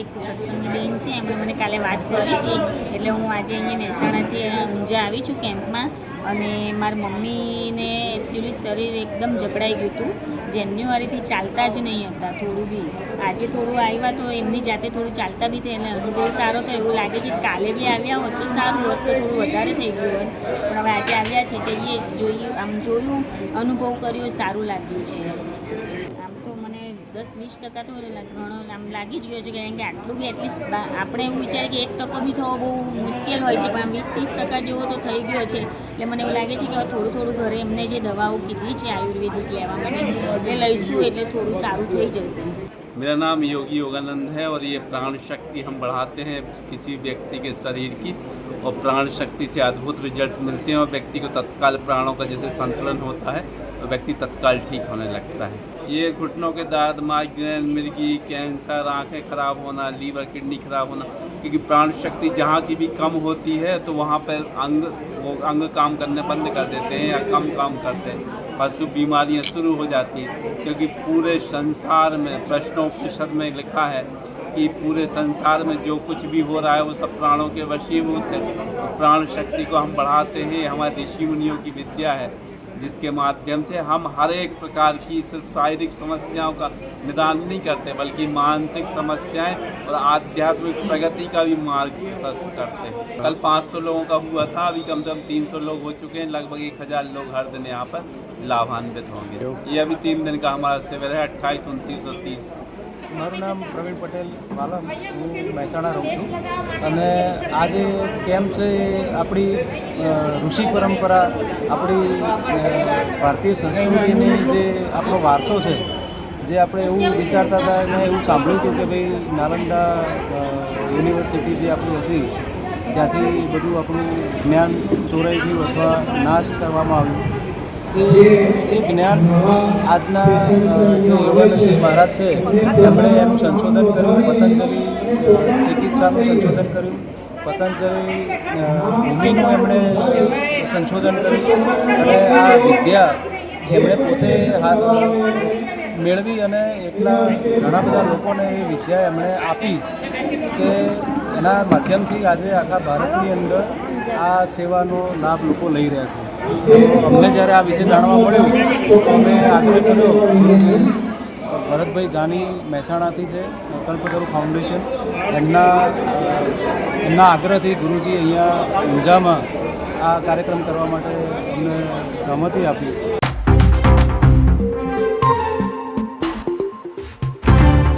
એક સત્સંગ બેન છે, એમણે મને કાલે વાત કરી હતી. એટલે હું આજે અહીંયા મહેસાણાથી અહીંયા ઊંઝા આવી છું કેમ્પમાં અને મારી મમ્મીને એકચ્યુઅલી શરીર એકદમ જકડાઈ ગયું હતું. જાન્યુઆરીથી ચાલતા જ નહીં હતા થોડું બી. આજે થોડું આવ્યા તો એમની જાતે થોડું ચાલતા બી થયા, એટલે અનુભવ સારો થયો. એવું લાગે છે કાલે બી આવ્યા હોત તો સારું હોત, તો થોડું વધારે થઈ ગયું હોત. પણ હવે આજે આવ્યા છે, જઈએ, જોઈએ, આમ જોયું, અનુભવ કર્યો, સારું લાગ્યું છે. આમ દસ વીસ ટકા તો લા- ઘણો આમ લાગી જ ગયો છે કારણ કે આટલું બી એટલીસ્ટ આપણે એવું વિચારીએ કે એક ટકો બી થવો બહુ મુશ્કેલ હોય છે પણ આમ વીસ ત્રીસ ટકા જેવો તો થઈ ગયો છે એટલે મને એવું લાગે છે કે હવે થોડું થોડું ઘરે એમને જે દવાઓ કીધી છે આયુર્વેદિક લેવા માટે એ લઈશું એટલે થોડું સારું થઈ જશે मेरा नाम योगी योगानंद है और ये प्राण शक्ति हम बढ़ाते हैं किसी व्यक्ति के शरीर की और प्राण शक्ति से अद्भुत रिजल्ट मिलते हैं और व्यक्ति को तत्काल प्राणों का जैसे संतुलन होता है तो व्यक्ति तत्काल ठीक होने लगता है ये घुटनों के दर्द माइग्रेन मिर्गी, कैंसर, आँखें खराब होना, लीवर, किडनी खराब होना, क्योंकि प्राण शक्ति जहाँ की भी कम होती है तो वहाँ पर अंग, वो अंग काम करने बंद कर देते हैं या कम काम करते हैं। पशु बीमारियाँ शुरू हो जाती हैं, क्योंकि पूरे संसार में प्रश्नोपनिषद में लिखा है कि पूरे संसार में जो कुछ भी हो रहा है, वो सब प्राणों के वशीभूत है। प्राण शक्ति को हम बढ़ाते हैं, हमारे ऋषि मुनियों की विद्या है। जिसके माध्यम से हम हर एक प्रकार की सिर्फ़ शारीरिक समस्याओं का निदान नहीं करते, बल्कि मानसिक समस्याएँ और आध्यात्मिक प्रगति का भी मार्ग प्रशस्त करते हैं। कल 500 लोगों का हुआ था, अभी कम से कम 300 लोग हो चुके हैं, लगभग एक हज़ार लोग हर दिन यहाँ पर लाभान्वित होंगे। ये अभी तीन दिन का हमारा शिविर है, अट्ठाईस, उनतीस और तीस। મારું નામ પ્રવીણ પટેલ વાલમ. હું મહેસાણા રહું છું. અને આ જે કેમ્પ છે એ આપણી ઋષિ પરંપરા, આપણી ભારતીય સંસ્કૃતિની જે આપણો વારસો છે, જે આપણે એવું વિચારતા હતા અને એવું સાંભળ્યું હતું કે ભાઈ નાલંદા યુનિવર્સિટી જે આપણી હતી, ત્યાંથી બધું આપણું જ્ઞાન ચોરાઈ ગયું અથવા નાશ કરવામાં આવ્યું. એ જ્ઞાન આજના જે યોગાનંદજી મહારાજ છે તેમણે એનું સંશોધન કર્યું, પતંજલિ ચિકિત્સાનું સંશોધન કર્યું. પતંજલિ ભૂમિનું એમણે સંશોધન કર્યું. અને આ વિદ્યા એમણે પોતે હાથ મેળવી અને એટલા ઘણા બધા લોકોને એ વિદ્યા એમણે આપી કે એના માધ્યમથી આજે આખા ભારતની અંદર આ સેવાનો લાભ લોકો લઈ રહ્યા છે. અમને જ્યારે આ વિશે જાણવા મળ્યું, તો અમે આગ્રહ કર્યો ભરતભાઈ જાની મહેસાણાથી છે કલ્પતરુ ફાઉન્ડેશન. એમના એમના આગ્રહથી ગુરુજી અહીંયા ઊંઝામાં આ કાર્યક્રમ કરવા માટે અમને સહમતિ આપી.